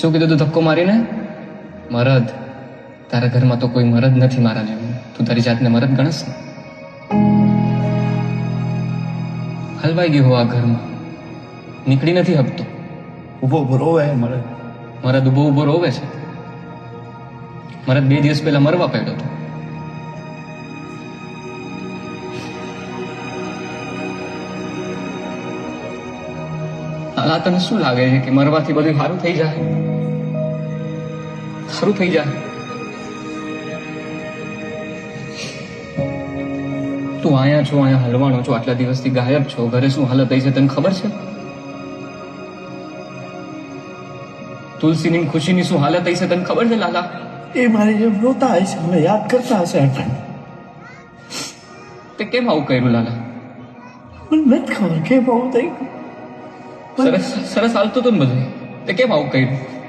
શું કીધું તું ધક્કો મારીને? મરદ. તારા ઘરમાં તો કોઈ મરદ નથી મારા જેવું. તું તારી જાતને મરદ ગણસ ને. હલવાઈ ગયો હો આ ઘરમાં. નીકળી નથી હપતો. ઊભો ઊભો રોવે મરદ. મરદ ઊભો ઊભો રોવે છે. મરદ બે દિવસ પહેલા મરવા પડ્યો હતો. આ તને શું લાગે છે કે મરવાથી બધું સારું થઈ જાય? સારું થઈ જાય. તું આયા છો આયા હલવાનો છો આટલા દિવસથી ગાયબ છો. ઘરે શું હાલત થઈ છે તને ખબર છે? તુલસીની ખુશીની શું હાલત થઈ છે તને ખબર છે લાલા? એ મારી જેમ રોતા હશે મને યાદ કરતા હશે તે કેમ આવું કર્યું લાલા? મને નથી ખબર કેમ આવું થઈ ગયું. સરસ સરસ હાલતું હતું ને બધું? તે કેમ આવું કર્યું?